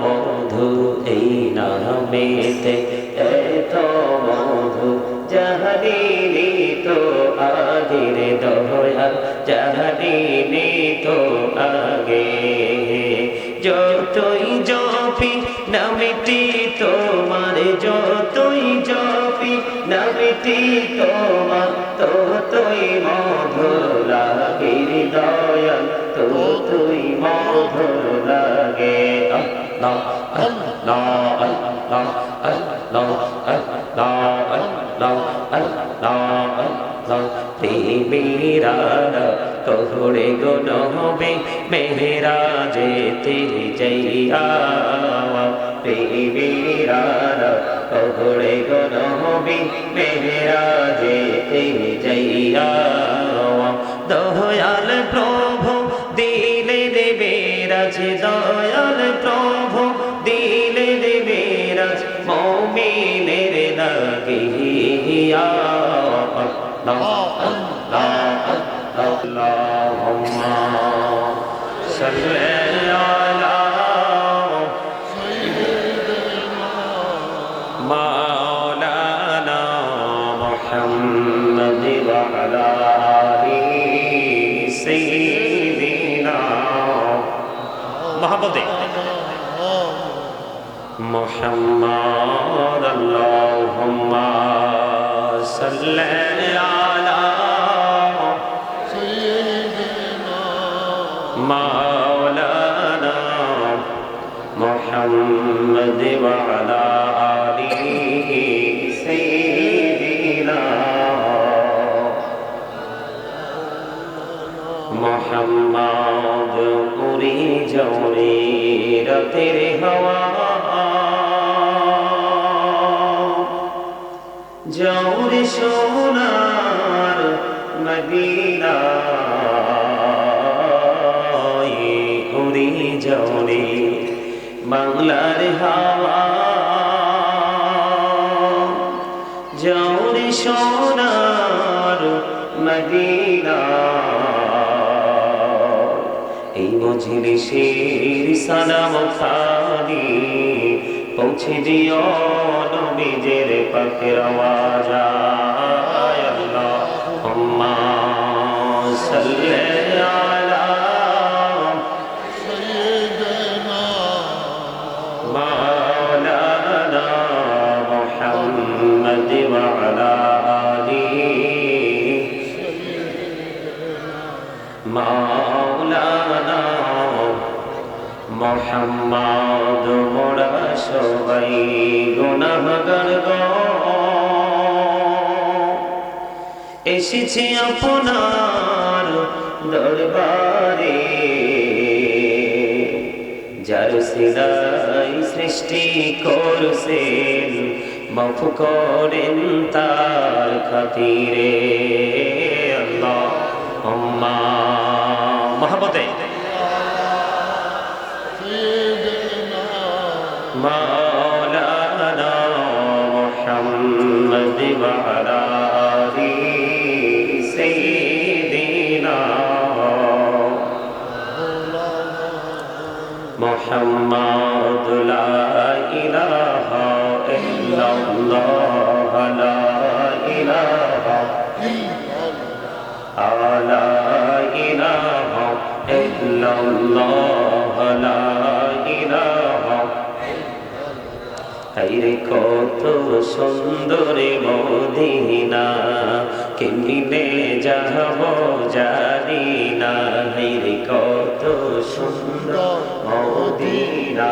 মধু এই নামেতে এত মধু জাহানিনি তো আগের দয়াল জাহানিনি তো আগে। যতই জপি নামিটি তোমার যতই জপি নামিটি তোমার ততই মধুর লাগে দয়াল ততই মধুর লাগে। আল্লাহ আল্লাহ আল্লাহ আল্লাহ আল্লাহ আল্লাহ আল্লাহ আল্লাহ প্রেমেরা তোহরে গো নহবে মেহেরা যেতে যাইয়া প্রেমেরা তোহরে গো নহবে মেহেরা যেতে যাইয়া দয়াল প্রভু, দিলে দেবে রাজ, দয়াল প্রভু, দিলে দেবে রাজ, মমিনের লাগিয়া আল্লাহ আল্লাহ اللهم صل على مولانا محمد وعلى آله سيدنا محمد محمد اللهم صل على محمد وعلى آله سيدنا محمد قري جوري رتر هوا جور সোনার মদিনা বাংলার হাওয়া। জৌরি সোনার মদিনা। এই শের সালাম খানি পৌঁছে দিও নবীজের পাখের আওয়াজ। আয় আল্লাহ, হুম্মা মোহাম্মদ মোরা সবাই গুনাহগার এসেছি আপনার দরবারে। যার সিলাই সৃষ্টি করছেন, মাফ করেন তার খাতিরে। আল্লাহ মহাবতে الله لا إله لا إله إلا الله لا إله হাইরে কত সুন্দর মদিনা কেমনে যাব জানি না হাইরে কত সুন্দর মদিনা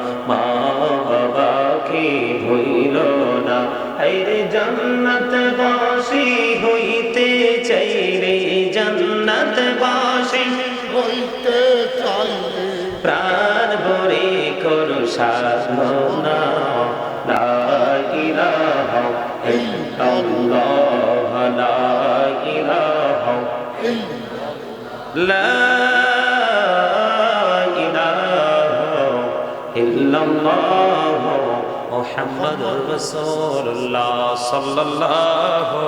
মুহাম্মাদুর রাসূলুল্লাহ সাল্লাল্লাহু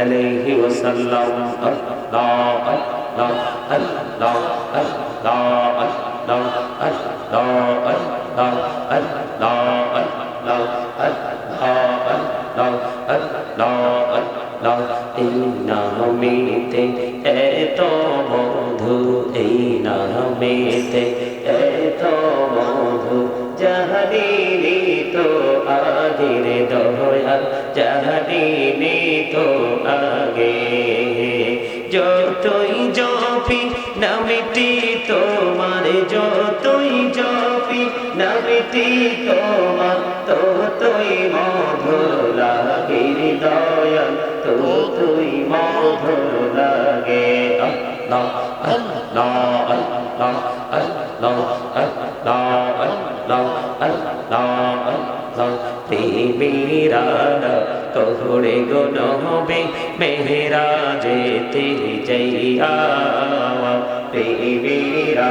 আলাইহি ওয়াসাল্লাম। আল্লাহ আল্লাহ আল্লাহ আল্লাহ আল্লাহ আল্লাহ আল্লাহ আল্লাহ আল্লাহ আল্লাহ আল্লাহ আল্লাহ এই নামেতে এত মধু এই নামেতে हर जहरीने तो आगे जो तोई जो भी न मिटी তোমার, যতই জপি নবীতি তোমার তো তুই মধুর লাগে, হৃদয় তো তুই মধুর লাগে। আল্লাহ আল্লাহ আল্লাহ আল্লাহ আল্লাহ তোরে গুণ হবে মেহরা যেতে যাইয়া মেহরা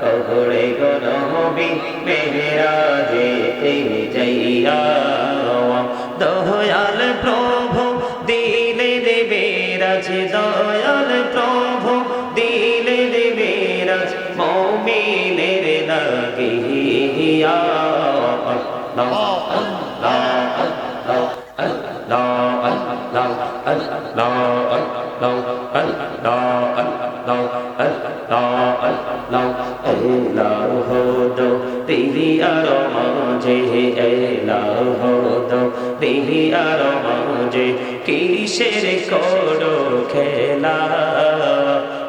তোরে গুণ হবে মেহরা যেতে যাই আর মাঝে এলাহ দো তেরি আর মাঝে কিসের করো খেলা?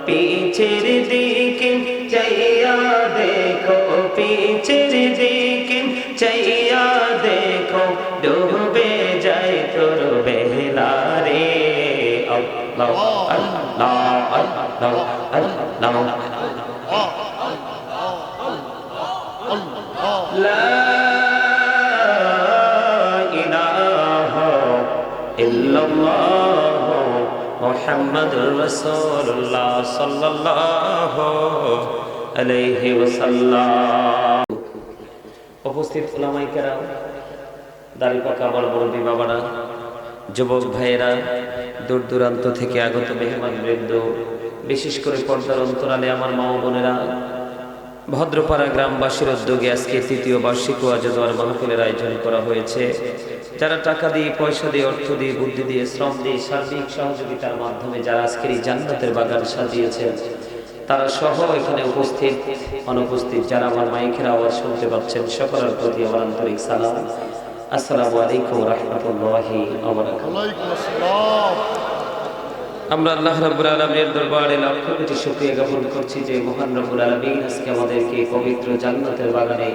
পিছের দিকে চাইয়া দেখো পিছের দিকে চাইয়া দেখো, ডুবে যায় তোর বেলা রে। আল্লাহ আল্লাহ আল্লাহ আল্লাহ। উপস্থিত ওলামাইকেরা দাড়ি পাকা বড় বড় বিবাবারা যুবক ভাইয়েরা দূর দূরান্ত থেকে আগত মেহমান বৃন্দ, বিশেষ করে পর্দার অন্তরালে আমার মা বোনেরা, ভদ্রপাড়া গ্রামবাসীর উদ্যোগে আজকে তৃতীয় বার্ষিক ওয়াজ মাহফিলের আয়োজন করা হয়েছে। যারা টাকা দিয়ে পয়সা দিয়ে অর্থ দিয়ে বুদ্ধি দিয়ে শ্রম দিয়ে সার্বিক সহযোগিতার মাধ্যমে যারা আজকের এই জান্নাতের বাগান সাজিয়েছেন তারা সহ এখানে উপস্থিত অনুপস্থিত যারা আমার মাইকের আওয়াজ শুনতে পাচ্ছেন সকলের প্রতি আমার আন্তরিক সালাম। আসসালামু আলাইকুম রহমতুল্লাহি আমরা আল্লাহ রাব্বুল আলামিনের দরবারে লক্ষ কোটি শুকরিয়া জ্ঞাপন করছি যে মহান রব্বুল আলামিন আজকে আমাদেরকে পবিত্র জান্নাতের বাগানে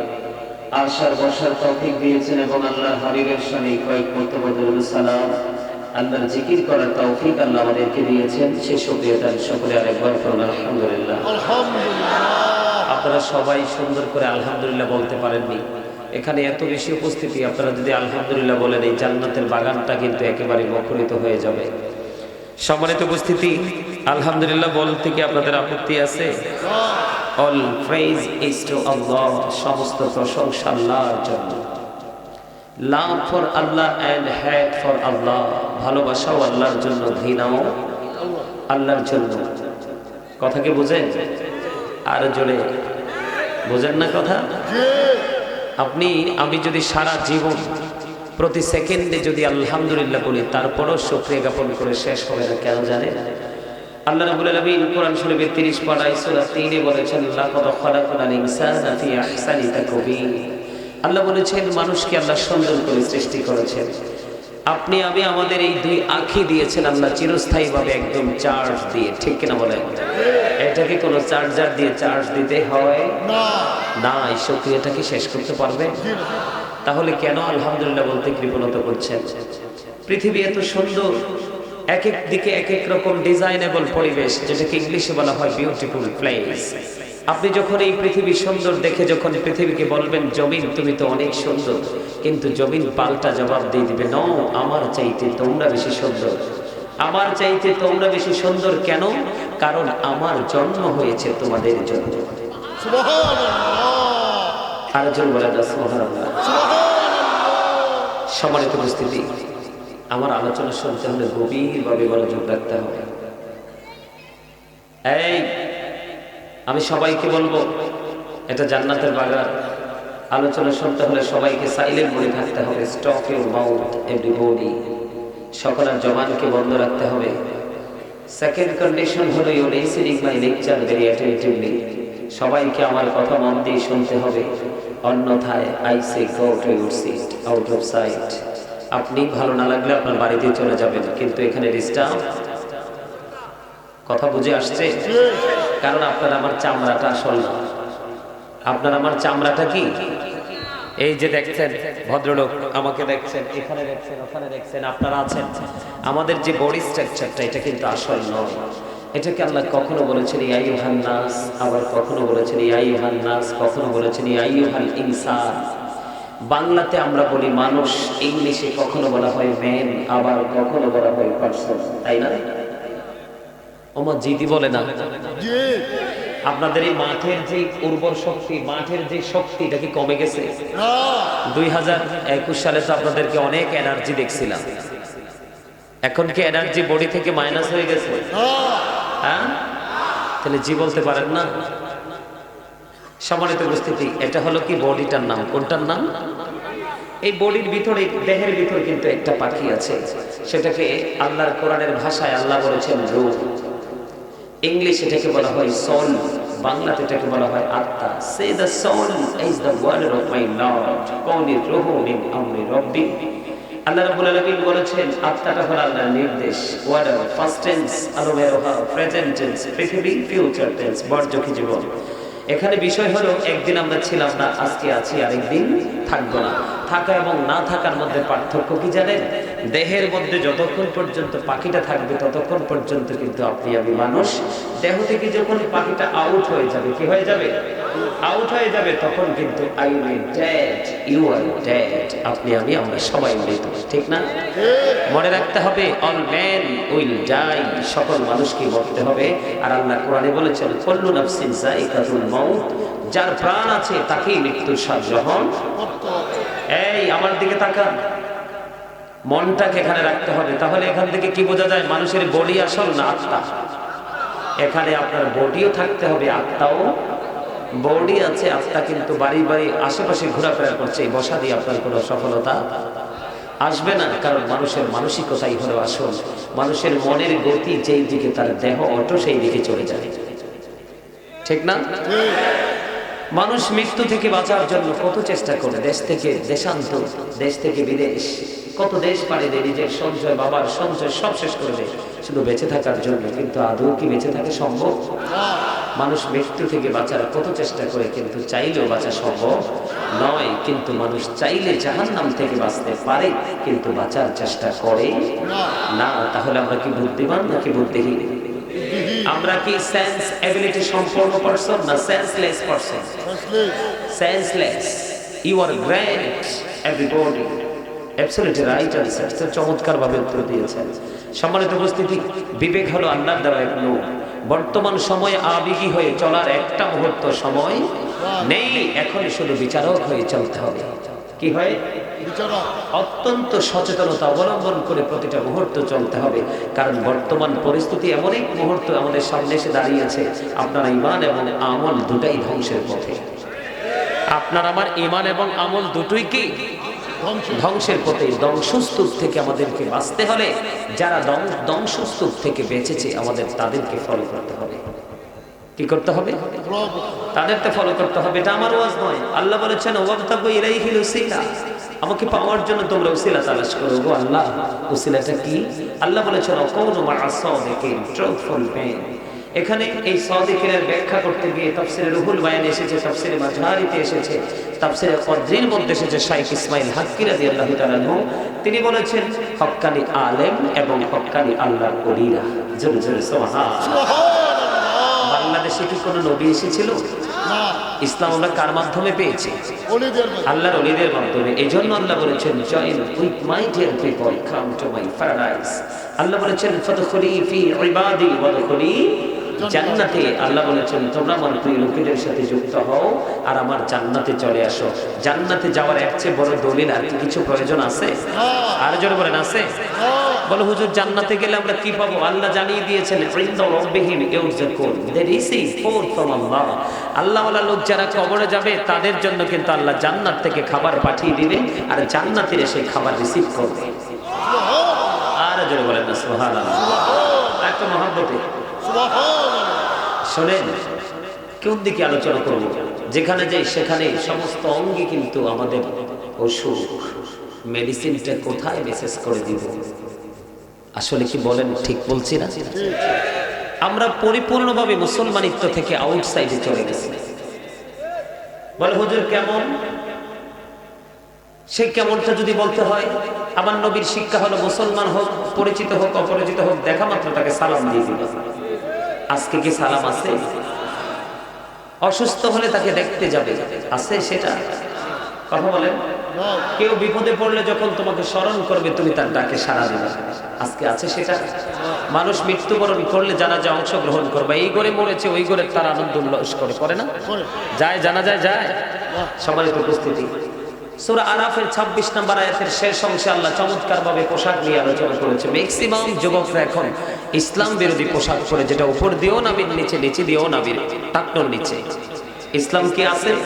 আসার বসার তৌফিক দিয়েছেন এবং আল্লাহ হাবিবের সামনে কয়েক মর্তবা দরুদ সালাম। আল্লাহর জিকির করার তৌফিক আল্লাহ আমাদেরকে দিয়েছেন। সে শুকরিয়া তার সকলে আরেকবার করুন আলহামদুলিল্লাহ। আলহামদুলিল্লাহ। আপনারা সবাই সুন্দর করে আলহামদুলিল্লাহ বলতে পারেননি। এখানে এত বেশি উপস্থিতি আপনারা যদি আলহামদুলিল্লাহ বলেন এই জান্নাতের বাগানটা কিন্তু একেবারে মুখরিত হয়ে যাবে। সম্মানিত উপস্থিতি আলহামদুলিল্লাহ বলতে কি আপনাদের আপত্তি আছে? All praise is to Allah সমস্ত প্রশংসা আল্লাহর জন্য। Love for Allah and hate for Allah ভালোবাসাও আল্লাহর জন্য, ঘৃণাও আল্লাহর জন্য। কথা কি বুঝেন? আর জোরে। বোঝেন না কথা? আপনি, আমি যদি সারা জীবন প্রতি সেকেন্ডে যদি আলহামদুলিল্লাহ বলি, তারপরও শুক্রিয়া জ্ঞাপন করে শেষ হবে না, কেন জানেন? আল্লাহ রাব্বুল আলামিন কোরআন শরীফের 30 পারায় সূরা 3 এ বলেছেন লাকাদ খালাকনাল ইনসানা ফি আহসানি তাকবীর আল্লাহ বলেছেন মানুষকে আল্লাহ সুন্দর করে সৃষ্টি করেছেন। আপনি আমি আমাদের এই দুই আঁখি দিয়েছেন আল্লাহ চিরস্থায়ীভাবে একদম চার্জ দিয়ে। ঠিক কিনা বলেন? এটাকে কোনো চার্জার দিয়ে চার্জ দিতে হয়? না। না এই সক্রিয়টাকে শেষ করতে পারবে? তাহলে কেন আলহামদুলিল্লাহ বলতে কৃপণতা করছেন? পৃথিবী এত সুন্দর। এক এক দিকে এক এক রকম ডিজাইনেবল পরিবেশ যেটাকে ইংলিশে বলা হয় বিউটিফুল প্লেস আপনি যখন এই পৃথিবী সুন্দর দেখে যখন পৃথিবীকে বলবেন জমিন তুমি তো অনেক সুন্দর। কিন্তু জমিন পাল্টা জবাব দিয়ে দিবে ন আমার চাইতে তোমরা বেশি সুন্দর। আমার চাইতে তোমরা বেশি সুন্দর কেন? কারণ আমার জন্ম হয়েছে তোমাদের জন্য। আরেকজন বলে সুবহানাল্লাহ। সম্মানিত উপস্থিতি। আমার আলোচনা শুনতে হলে গভীরভাবে মনোযোগ রাখতে হবে। এই, আমি সবাইকে বলব, এটা জান্নাতের বাগান। আলোচনা শুনতে হলে সবাইকে সাইলেন্ট বলে থাকতে হবে stop your mouth every body সকলের জবানকে বন্ধ রাখতে হবে। সেকেন্ড কন্ডিশন হলো your listening my lecture very attentively সবাইকে আমার কথা মন দিয়ে শুনতে হবে। অন্যথায় I say go to your seat out of sight আপনি ভালো না লাগলে আপনার বাড়িতে চলে যাবেন। কিন্তু এখানে ডিস্টার্ব কথা বুঝে আসছে? কারণ আপনার আমার চামড়াটা আসল আপনার আমার চামড়াটা কি? এই যে দেখছেন, ভদ্রলোক, আমাকে দেখছেন, এখানে দেখছেন, ওখানে দেখছেন, আপনারা আছেন। আমাদের যে বডি স্ট্রাকচারটা এটা কিন্তু আসল নয়। এটাকে আল্লাহ কখনো বলেছেন ইয়াইহান নাস। আবার কখনো বলেছেন ইয়াইহান নাস। কখনো বলেছেন ইয়াইহাল ইনসান। বাংলাতে আমরা বলি মানুষ ইংলিশে কখনো বলা হয় ম্যান আবার কখনো বলা হয় পার্সন তাই না? ওমা জিদি বলে না? আপনাদের এই মাঠের যে উর্বর শক্তি মাঠের যে শক্তি এটা কি কমে গেছে? দুই হাজার একুশ সালে তো আপনাদেরকে অনেক এনার্জি দেখছিলাম। এখন কি এনার্জি বডি থেকে মাইনাস হয়ে গেছে? হ্যাঁ? তাহলে জি বলতে পারেন না? সম্মানিত উপস্থিতি, এটা হলো কি বডিটার নাম? কোনটার নাম? এই বডির ভিতরে, দেহের ভিতরে কিন্তু একটা পাখি আছে। সেটাকে আল্লাহর কোরআনের ভাষায় আল্লাহ বলেছেন রূপ। ইংলিশ এটাকে বলা হয় সোল, বাংলাতে এটাকে বলা হয় আত্মা। Say the soul is the word of my Lord কওনি রুহু মিন আমরি রব্বি। আল্লাহ রাব্বুল আলামিন বলেছেন, আত্মাটা হলো আল্লাহর নির্দেশ ওয়ার্ড ফার্স্ট টেন্স আলোমেরোহা প্রেজেন্ট টেন্স পৃথিবী ফিউচার টেন্স বর্জকি জীবন। এখানে বিষয় হলো, একদিন আমরা ছিলাম না, আজকে আছি, আরেকদিন থাকব না। থাকা এবং না থাকার মধ্যে পার্থক্য কি জানেন? দেহের মধ্যে যতক্ষণ পর্যন্ত পাখিটা থাকবে, ততক্ষণ পর্যন্ত কিন্তু আপনি আমি মানুষ। দেহ থেকে যখন পাখিটা আউট হয়ে যাবে, কি হয়ে যাবে? আউট হয়ে যাবে, তখন কিন্তু I will dead you are dead আপনি, আমি, আমরা সবাই মৃত, ঠিক না? মনে রাখতে হবে অল ম্যান উইল ডাই সকল মানুষকে মরতে হবে। আর আল্লাহ কোরআনে বলেছেন, কল্লু নাফসিন যায়িকাতুল মাউত যার প্রাণ আছে তাকেই মৃত্যুর স্বাদ গ্রহণ। এই, আমার দিকে তাকান। মনটাকে এখানে রাখতে হবে। তাহলে এখান থেকে কি বোঝা যায়? মানুষের বডি আসল না আত্মা? এখানে আপনার বডিও থাকতে হবে, আত্মাও। বডি আছে, আত্মা কিন্তু বাড়ি বাড়ি আশেপাশে ঘোরাফেরা করছে। এই বসা দিয়ে আপনার কোনো সফলতা আসবে না, কারণ মানুষের মানসিকতাই হলো আসল। মানুষের মনের গতি যেই দিকে তার দেহ অটো সেই দিকে চলে যায়। ঠিক না? মানুষ মৃত্যু থেকে বাঁচার জন্য কত চেষ্টা করে? দেশ থেকে দেশান্তর দেশ থেকে বিদেশ। কত দেশ পাড়ি দেয় নিজের সঞ্চয় বাবার সঞ্চয় সব শেষ করে দেয়। শুধু বেঁচে থাকার জন্য কিন্তু আদৌ কি বেঁচে থাকা সম্ভব? মানুষ মৃত্যু থেকে বাঁচার কত চেষ্টা করে কিন্তু চাইলেও বাঁচা সম্ভব নয়। কিন্তু মানুষ চাইলে জাহান নাম থেকে বাঁচতে পারে কিন্তু বাঁচার চেষ্টা করে না। তাহলে আমরা কি বুদ্ধিমান নাকি বুদ্ধিহীন? আমরা কি সেন্স এবিলিটি সম্পন্ন পারসন না senseless person. Senseless you are great everybody absolutely right answer sir চমৎকার ভাবে উত্তর দিয়েছেন। সম্মানিত উপস্থিতি, বিবেক হলো আল্লাহর দেওয়া এক লোক বর্তমান সময়ে আবেগী হয়ে চলার একটা মুহূর্ত সময় নেই, এখন শুধু বিচারক হয়ে চলতে হবে। কি হয়? অত্যন্ত সচেতনতা অবলম্বন করে প্রতিটা মুহূর্ত চলতে হবে। কারণ বর্তমান পরিস্থিতি এমন এক মুহূর্ত আমাদের সামনে এসে দাঁড়িয়েছে আপনার ইমান এবং আমল দুটাই ধ্বংসের পথে। আপনার আমার ইমান এবং আমল দুটোই কি? ধ্বংসের পথে, ধ্বংসস্তূপ থেকে আমাদেরকে বাঁচতে হলে যারা ধ্বং- ধ্বংসস্তূপ থেকে বেঁচেছে আমাদের তাদেরকে ফলো করতে হবে। কি করতে হবে? তাদেরকে ফলো করতে হবে। এটা আমার ওয়াজ নয়। আল্লাহ বলেছেন উসিলা আমাকে পাওয়ার জন্য তোমরা উসিলা তালাশ করো। গো আল্লাহ, উসিলাটা কি? আল্লাহ বলেছেন অকৌনু মা এখানে এই সাদিকিনের ব্যাখ্যা করতে গিয়ে তাফসিরে রুহুল বায়ান এসেছে তাফসিরে মাজহারিতে এসেছে তাফসিরে কদ্রির মধ্যে এসেছে শাইখ ইসমাইল হাক্কি রাদিয়াল্লাহু তাআলা আনহু। তিনি বলেছেন হক্কানি আলেম এবং হক্কানি আল্লাহর ওলিরা। জোরে জোরে সুবহান বাংলাদেশে কি কোনো নবী এসেছিল? না। ইসলাম আমরা কার মাধ্যমে পেয়েছি? আল্লাহর অলিদের মাধ্যমে। এই জন্য আল্লাহ বলেছেন join with my dear people come to my paradise আল্লাহ বলেছেন ফদখুলি ফি ইবাদি ওয়াদখুলি জান্নাতে আল্লাহ বলেছেন তোমরা আমার প্রিয় লোকেদের সাথে যুক্ত হও আর আমার জান্নাতে চলে আসো। জান্নাতে যাওয়ার এক চেয়ে বড় দলিল আর কিছু প্রয়োজন আছে? আর জোরে বলেন আছে? বলো হুজুর জান্নাতে গেলে আমরা কি পাবো? আল্লাহ জানিয়ে দিয়েছেন ফোর ফ্রম আল্লাহ লোক যারা কবরে যাবে তাদের জন্য কিন্তু আল্লাহ জান্নাত থেকে খাবার পাঠিয়ে দিবে আর জান্নাতের সেই খাবার রিসিভ করবে। আর জোরে বলেন না সুবহানাল্লাহ। একটা মহাব্বতে শোনেন, কোন দিকে আলোচনা করব? যেখানে যাই, সেখানে সমস্ত অঙ্গে কিন্তু আমাদের অসুখ মেডিসিনটা কোথায় মেসেজ করে দিব? আসলে কি বলেন, ঠিক বলছি না? আমরা পরিপূর্ণভাবে মুসলমানিত্ব থেকে আউটসাইডে চলে গেছি। বলে, হুজুর, কেমন? সে কেমনটা যদি বলতে হয়, আমার নবীর শিক্ষা হলো মুসলমান হোক, পরিচিত হোক, অপরিচিত হোক, দেখা মাত্র তাকে সালাম দিয়ে দিল। আজকে কি সালাম আছে? অসুস্থ হলে তাকে দেখতে যাবে। আছে সেটা? কথা বলেন। কেউ বিপদে পড়লে যখন তোমাকে স্মরণ করবে, তুমি তার ডাকে সাড়া দেবে। আজকে আছে সেটা? মানুষ মৃত্যুবরণ করলে জানা যায় অংশগ্রহণ করবে। এই করে মরেছে, ওই করে তার আনন্দ উল্লাস করে। করে না? যায়, জানা যায় যায়। সম্মানিত উপস্থিতি। সূরা আরাফের 26 নম্বর আয়াতের শেষ অংশে আল্লাহ চমৎকার ভাবে পোশাক নিয়ে আলোচনা করেছে। ম্যাক্সিমাম যুবকরা এখন ইসলাম বিরোধী পোশাক পরে যেটা উপর দিয়েও নাবির নিচে নিচে দিয়েও নাবির টাকনোর নিচে। ইসলাম কি আছে?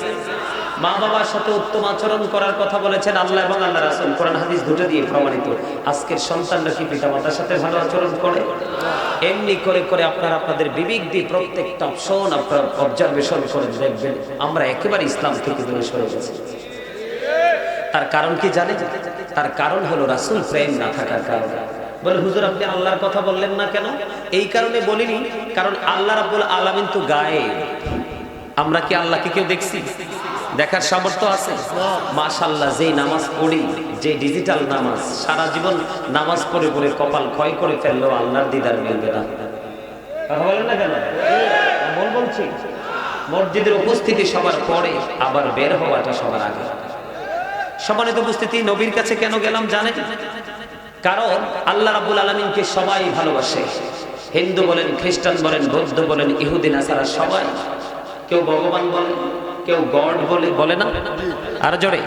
মা বাবার সাথে উত্তম আচরণ করার কথা বলেছেন আল্লাহ এবং আল্লাহ রাসূল। কোরআন, হাদিস দুটো দিয়ে প্রমাণিত। আজকের সন্তানরা কি পিতামাতার সাথে ভালো আচরণ করে? এমনি করে করে আপনারা আপনাদের বিবেক দিয়ে প্রত্যেকটা অপশন আপনারা অবজারভেশন করে দেখবেন। আমরা একেবারে ইসলাম থেকে দূরে সরে গেছি। তার কারণ কি জানেন? তার কারণ হলো রাসুল প্রেম না থাকার কারণে। বলে, হুজুর, আপনি আল্লাহর কথা বললেন না কেন? এই কারণে বলিনি, কারণ আল্লাহ রাব্বুল আলামিন তো গায়ে আমরা কি আল্লাহকে কেউ দেখছি? দেখার সামর্থ্য আছে? মাশাল্লাহ যেই নামাজ পড়ি যে ডিজিটাল নামাজ, সারা জীবন নামাজ পড়ে পড়ে কপাল ক্ষয় করে ফেললেও আল্লাহর দিদার মিলবে না। কেন? বল বলছি। মসজিদের উপস্থিতি সবার পরে, আবার বের হওয়াটা সবার আগে। সম্মানিত উপস্থিতি, নবীর কাছে কেন গেলাম জানেন? কারণ আল্লাহ রাবুল আলমিনকে সবাই ভালোবাসে। হিন্দু বলেন, খ্রিস্টান বলেন, বৌদ্ধ বলেন ইহুদিন নাসারা সবাই। কেউ ভগবান বলে, কেউ গড বলে বলে না? আর জোরে।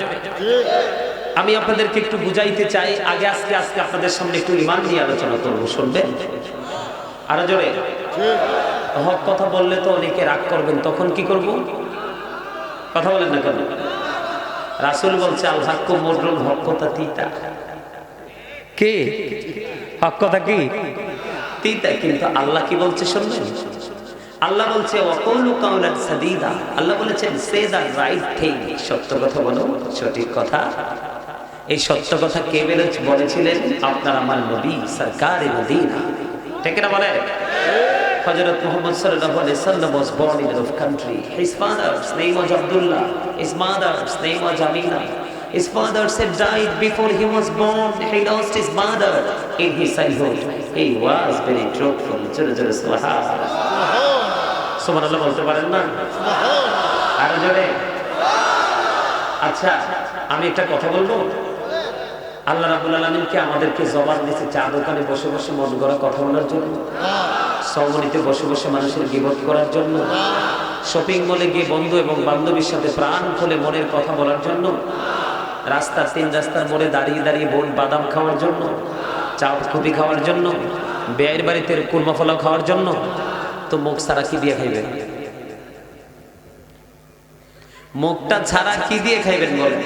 আমি আপনাদেরকে একটু বুঝাইতে চাই, আগে, আজকে আজকে আপনাদের সামনে একটু ইমান নিয়ে আলোচনা করব, শুনবেন? আর জোরে। হক কথা বললে তো অনেকে রাগ করবেন, তখন কি করব? কথা বলেন না কেন? রাসুল বলছে, আল হাক্কু হক কথা তিতা। কে? হক কথা কি? কিন্তু আল্লাহ কি বলছে শুনবেন? আল্লাহ বলছে অকৌলু কাউলান সাদিদা। আল্লাহ বলেছেন, সে রাইট সত্য কথা বলো, সঠিক কথা। এই সত্য কথা কে বলেছিলেন আপনার আমার নবী, সরকার ঠিক বলে sallallahu alaihi wasallam was born in a country. His father's name was Abdullah. His mother's name was Amina. His father said, died before he was born. He lost his mother. In his childhood. He was very truthful. বলতে পারেন না? আর আচ্ছা আমি একটা কথা বলব? আল্লাহ রাবুল আলমিনকে আমাদেরকে জবান দিয়েছে চা দোকানে বসে বসে মন করা কথা বলার জন্য? সমনিতে বসে বসে মানুষের গিবত করার জন্য? শপিং মলে গিয়ে বন্ধু এবং বান্ধবীর সাথে প্রাণ খুলে মনের কথা বলার জন্য? রাস্তার তিন রাস্তার মোড়ে দাঁড়িয়ে দাঁড়িয়ে বোন বাদাম খাওয়ার জন্য চা কফি খাওয়ার জন্য, বেয়ের বাড়িতে কুলমা ফলাও খাওয়ার জন্য, তো মুখ ছাড়া কি দিয়ে খাইবেন মুখটা ছাড়া কি দিয়ে খাইবেন বলেন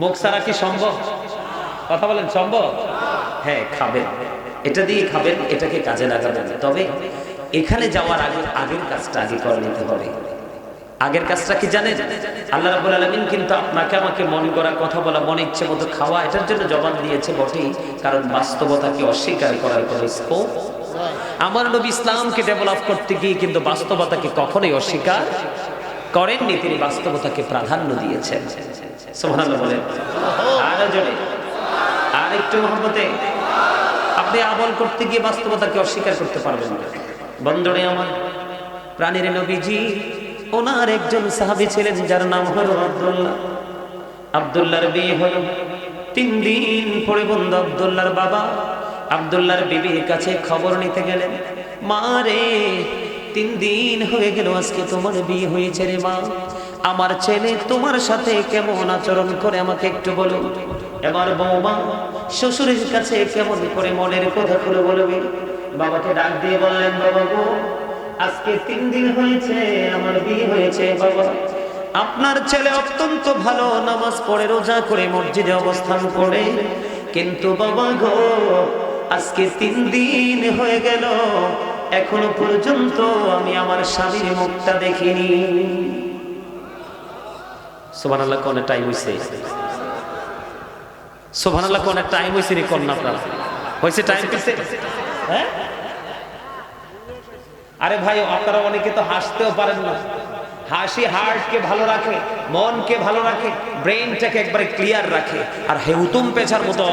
মুখ ছাড়া কি সম্ভব? কথা বলেন, সম্ভব? হ্যাঁ খাবেন। এটা দিয়ে খাবেন, এটাকে কাজে লাগাবেন। তবে এখানে যাওয়ার আগে, আগের কাজটা আগে করে নিতে হবে। আগের কাজটা কি জানেন? আল্লাহ রাবুল আলমিন কিন্তু আপনাকে আমাকে মন করা কথা বলা, মনে ইচ্ছে মতো খাওয়া, এটার জন্য জবান দিয়েছে বটেই, কারণ বাস্তবতাকে অস্বীকার করার কোনো স্কোপ আমার নবী ইসলামকে ডেভেলপ করতে গিয়ে কিন্তু বাস্তবতাকে কখনোই অস্বীকার করেননি, তিনি বাস্তবতাকে প্রাধান্য দিয়েছেন। সোহানাল্লাহ বলেন। আরও জোরে। আর একটু মহব্বতে, আপনি আমল করতে গিয়ে বাস্তবতাকে অস্বীকার করতে পারবেন বন্ধনে আমার, প্রাণীর নবীজি ওনার একজন সাহাবী ছিলেন, যার নাম হলো আব্দুল্লাহ। আব্দুল্লাহর বিয়ে হলো। তিন দিন পরে বন্ধু আব্দুল্লাহর বাবা আব্দুল্লাহর বিবির কাছে খবর নিতে গেলেন, মা রে, তিন দিন হয়ে গেল, আজকে তোমার বিয়ে হয়েছে রে মা। আমার ছেলে তোমার সাথে কেমন আচরণ করে আমাকে একটু বলো। এবার বৌমা শ্বশুরের কাছে কেমন করে মনের কথা খুলে বলবে? বাবাকে ডাক দিয়ে বললেন, বাবা গো আজকে তিন দিন হয়েছে, আমার বিয়ে হয়েছে, বাবা। আপনার ছেলে অত্যন্ত ভালো, নামাজ পড়ে, রোজা করে, মসজিদে অবস্থান করে। কিন্তু বাবা গো, আজকে তিন দিন হয়ে গেল, এখনও পর্যন্ত আমি আমার স্বামীর মুখটা দেখিনি। সোভান আল্লাহ কোনে টাইম হয়েছে সোভান আল্লাহ কোনে টাইম হয়েছে রে কন্যা আপনার। হয়েছে টাইম হ্যাঁ? আরে ভাই, আপনারা অনেকে তো হাসতেও পারেন না। হাসি হার্টকে ভালো রাখে, মনকে ভালো রাখে, ব্রেইনটাকে একবারে ক্লিয়ার রাখে। আর হেউতুম পেছার মতো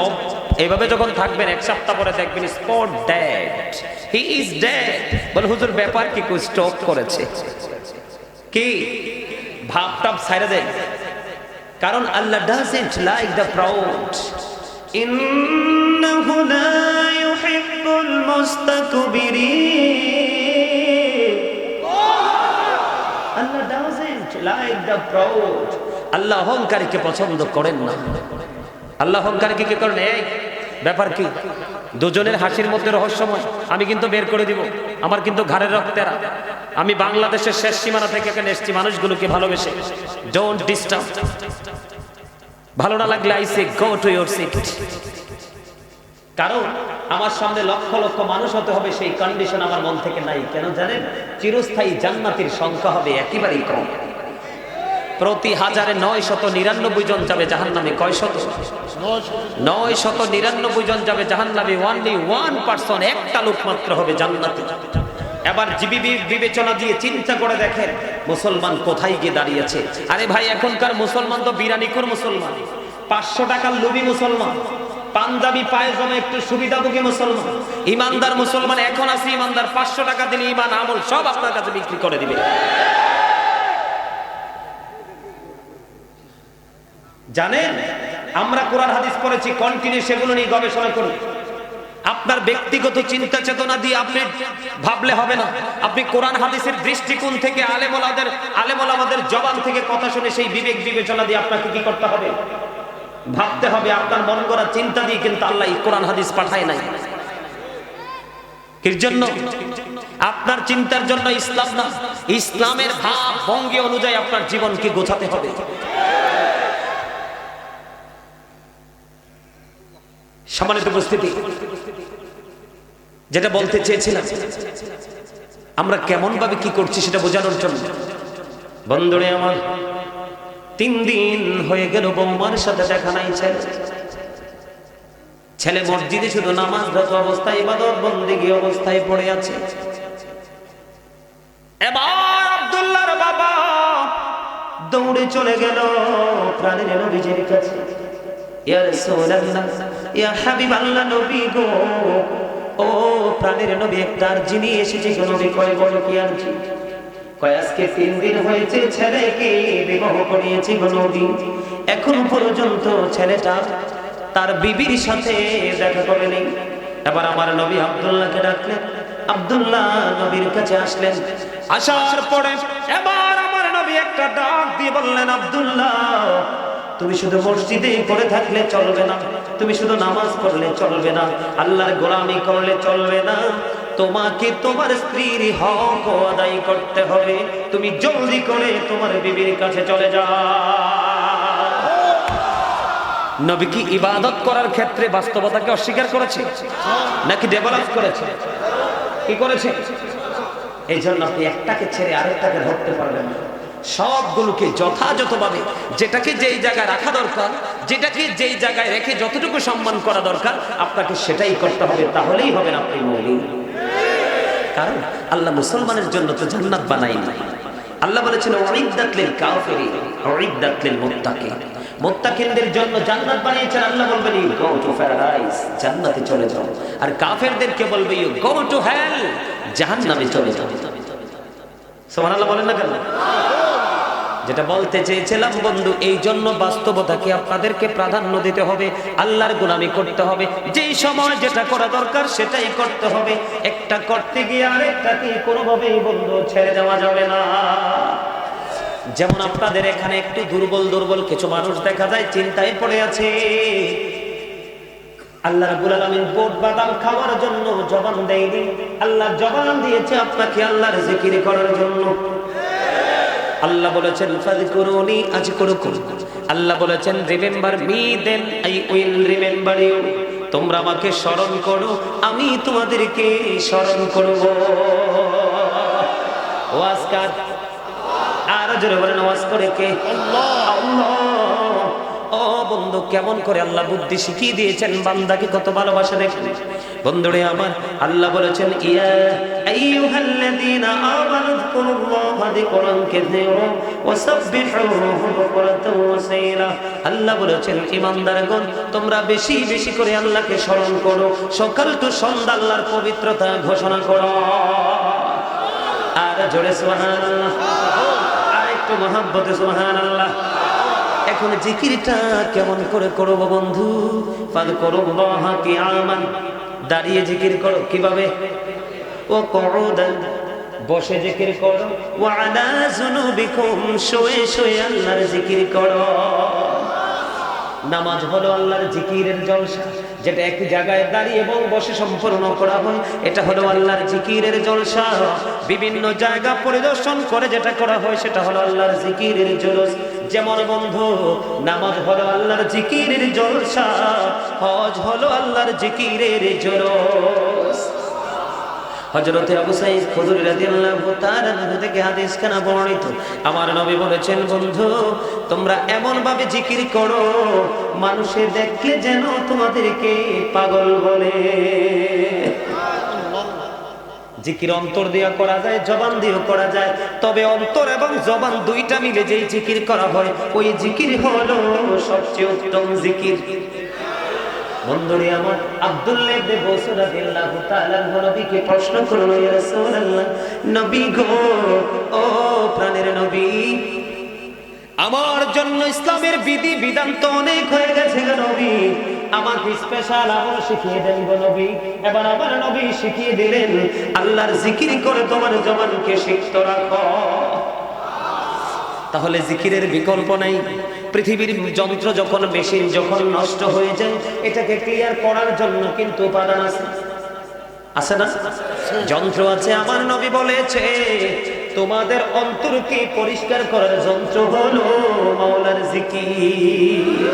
এভাবে যখন থাকবেন, এক সপ্তাহ পরে দেখবেন spot dead he is dead বলে, হুজুর, ব্যাপার কি কই, স্টপ করেছে। কি? ভাব টাপ ছাইড়া দেন। কারণ Allah doesn't like the proud ইন্নাহু লা ইউহিব্বুল মুস্তাকবিরিন। Allah doesn't like the proud আল্লাহ অহংকারীকে পছন্দ করেন না। আল্লাহ অহংকারীকে কি করেন? এই, ব্যাপার কি? দুজনের হাসির মধ্যে রহস্যময়। আমি কিন্তু বের করে দিব। আমার কিন্তু ঘাড়ের রক্তেরা আমি বাংলাদেশের শেষ সীমানা থেকে এখানে এসেছি, মানুষগুলোকে ভালোবেসে। ডোন্ট ডিস্টার্ব ভালো না লাগলে I say go to your seat কারণ আমার সামনে লক্ষ লক্ষ মানুষ হতে হবে, সেই কন্ডিশন আমার মন থেকে নাই। কেন জানেন? চিরস্থায়ী জান্নাতির সংখ্যা হবে একেবারেই কম। প্রতি হাজারে নয় শত নিরানব্বই জন যাবে জাহান নামে কয় শত? নয়শো নয় শত নিরানব্বই জন যাবে জাহান নামে ওয়ানলি ওয়ান পার্সন একটা লোক মাত্র হবে জান্নাতে। এবার জিবি বিবেচনা দিয়ে চিন্তা করে দেখেন, মুসলমান কোথায় গিয়ে দাঁড়িয়েছে আরে ভাই, এখনকার মুসলমান তো বিরানিকুর মুসলমান। পাঁচশো টাকার লুবি মুসলমান। পাঞ্জাবি পায়জামা একটু সুবিধাভোগী মুসলমান। ইমানদার মুসলমান, এখন আছে ইমানদার, পাঁচশো টাকা দিলে ইমান, আমল সব আপনার কাছে বিক্রি করে দিবে। জানেন, আমরা কোরআন হাদিস পড়েছি কন্টিনিউ সেগুলো নিয়ে গবেষণা করুন। আপনার ব্যক্তিগত চিন্তা চেতনা দিয়ে আপনি ভাবলে হবে না। আপনি কোরআন হাদিসের দৃষ্টিকোণ থেকে আলেমলাদের আলেমলামাদের জবান থেকে কথা শুনে সেই বিবেক বিবেচনা দিয়ে আপনাকে কি করতে হবে? ভাবতে হবে আপনার মন করা চিন্তা দিয়ে কিন্তু আল্লাহ কোরআন হাদিস পাঠায় নাই। এর জন্য আপনার চিন্তার জন্য ইসলাম না, ইসলামের ভাব, ভঙ্গি অনুযায়ী আপনার জীবনকে গোছাতে হবে। সম্মানিত উপস্থিতি, যেটা বলতে চেয়েছিলাম, আমরা কেমন ভাবে কি করছি সেটা বোঝানোর জন্য। বন্ধুরে আমার তিন দিন হয়ে গেল বৌমার সাথে দেখা নাই ছেলে। ছেলে মসজিদে শুধু নামাজরত অবস্থায়, ইবাদত বন্দিগি অবস্থায় পড়ে আছে। এবার আব্দুল্লাহর বাবা দৌড়ে চলে গেল প্রাণের নবীজির কাছে। ইয়া রাসূলুল্লাহ, ইয়া হাবিবাল্লাহ নবী গো। ও প্রাণের নবী, একটা আরজি এসেছে, নবী কয় বড় কি আরজি কয়, আজকে তিন দিন হয়েছে, ছেলেকে বিবাহ করিয়েছি নবী। এখন পর্যন্ত ছেলেটা তার বিবির সাথে দেখা করেনি এবার আমার নবী আব্দুল্লাহকে ডাকলেন। আব্দুল্লাহ নবীর কাছে আসলেন। আসার পরে এবার আমার নবী একটা ডাক দিয়ে বললেন, আব্দুল্লাহ, তুমি শুধু মসজিদে পড়ে থাকলে চলবে না। তুমি শুধু নামাজ পড়লে চলবে না। আল্লাহর গোলামি করলে চলবে না। তোমাকে তোমার স্ত্রীর হক আদায় করতে হবে। তুমি জলদি করে তোমার বিবির কাছে চলে যাও। নবী কি ইবাদত করার ক্ষেত্রে বাস্তবতাকে অস্বীকার করেছে? নাকি ডেভেলপ করেছে? কি করেছে? এই জন্য আপনি একটাকে ছেড়ে আরেকটাকে ধরতে পারবেন না। সবগুলোকে যথাযথভাবে যেটাকে যেই জায়গায় রাখা দরকার, যেটাকে যেই জায়গায় রেখে যতটুকু সম্মান করা দরকার, আপনাকে সেটাই করতে হবে। তাহলেই হবেন আপনি মৌলিক। কারণ আল্লাহ মুসলমানের জন্য তো জান্নাত বানাইনি আল্লাহ বলেছেন ওয়াইদাত লিল কাফিরিন ওয়াইদাত লিল মুত্তাকিন মুত্তাকিনদের জন্য জান্নাত বানিয়েছেন আল্লাহ বলবেন ইউ গো টু প্যারাডাইস জান্নাতে চলে যাও। আর কাফেরদেরকে বলবে ইউ গো টু হেল জাহান্নামে চলে যাও। সুবহানাল্লাহ বলেন না কেন? যেটা বলতে চেয়েছিলাম, বন্ধু এই জন্য বাস্তবতাকে আপনাদেরকে প্রাধান্য দিতে হবে? আল্লাহর গোলামি করতে হবে। যেই সময় যেটা করা দরকার, সেটাই করতে হবে। একটা করতে গিয়ে আরেকটাকে কোনোভাবেই, বন্ধু, ছেড়ে দেওয়া যাবে না। যেমন আপনাদের এখানে একটু দুর্বল দুর্বল কিছু মানুষ দেখা যায়, চিন্তায় পড়ে আছে। আল্লাহ রাব্বুল আলামিন বোট বাদাম খাওয়ার জন্য জবান দেয়নি। আল্লাহ জবান দিয়েছে আপনাকে আল্লাহর জিকির করার জন্য। আল্লাহ বলেছেন, ফাযকুরুনি আযকুরুকুম আল্লাহ বলেছেন, remember me then I will remember you. তোমরা আমাকে স্মরণ করো, আমি তোমাদেরকে স্মরণ করব। ওয়াজ কার? আর জোরে বলেন, ওয়াজ করে কে? আল্লাহ। বন্ধু, কেমন করে আল্লাহ বুদ্ধি শিখিয়ে দিয়েছেন? বান্দাকে কত ভালোবাসা দেখেন। বন্ধুরে আমার, আল্লাহ বলেছেন, ইয়া আইয়ুহাল্লাযীনা আল্লাহ তোমরা বেশি বেশি করে আল্লাহকে স্মরণ করো। সকাল তো পবিত্রতা ঘোষণা করো। আর জোরে সুবহানাল্লাহ। আর একটু মহব্বতে এখন জিকিরটা কেমন করে করব বন্ধু? ফাদ করো কি আমান দাঁড়িয়ে জিকির করো কীভাবে? ও করো বসে জিকির করো। ওয়ালা জুনুবিকুম। শুয়ে শুয়ে আল্লাহর জিকির করো। নামাজ হলো আল্লাহর জিকিরের জলসা। যেটা এক জায়গায় দাঁড়িয়ে এবং বসে সম্পূর্ণ করা হয়, এটা হলো আল্লাহর জিকিরের জলসা। বিভিন্ন জায়গা পরিদর্শন করে যেটা করা হয়, সেটা হলো আল্লাহর জিকিরের জলস। যেমন বন্ধু, নামাজ হলো আল্লাহর জিকিরের জলসা, হজ হলো আল্লাহর জিকিরের জলস। হযরতে আবু সাঈদ খুদরি রাদিয়াল্লাহু তাআলা থেকে হাদিস বর্ণিত। আমার নবী বলেছেন, বন্ধু, তোমরা এমন ভাবে জিকির করো মানুষে দেখলে যেন তোমাদেরকে পাগল বলে। জিকির অন্তর দিয়ে করা যায়, জবান দিয়েও করা যায়। তবে অন্তর এবং জবান দুইটা মিলে যেই জিকির করা হয়, ওই জিকির হলো সবচেয়ে উত্তম জিকির। আমার জন্য ইসলামের বিধি বিধান তো অনেক হয়ে গেছে নবী। আমাকে স্পেশাল আমল শিখিয়ে দেন গো নবী। এবার আমার নবী শিখিয়ে দিলেন, আল্লাহর জিকির করে তোমার জবানকে সিক্ত রাখো। তাহলে জিকিরের বিকল্প নাই। পৃথিবীর যন্ত্র যখন, মেশিন যখন নষ্ট হয়ে যায়, এটাকে ক্লিয়ার করার জন্য কিন্তু উপাদান আছে। আছে না? যন্ত্র আছে, আমার নবী বলেছে, তোমাদের অন্তরকে পরিষ্কার করার যন্ত্র হলো মাওলার জিকির।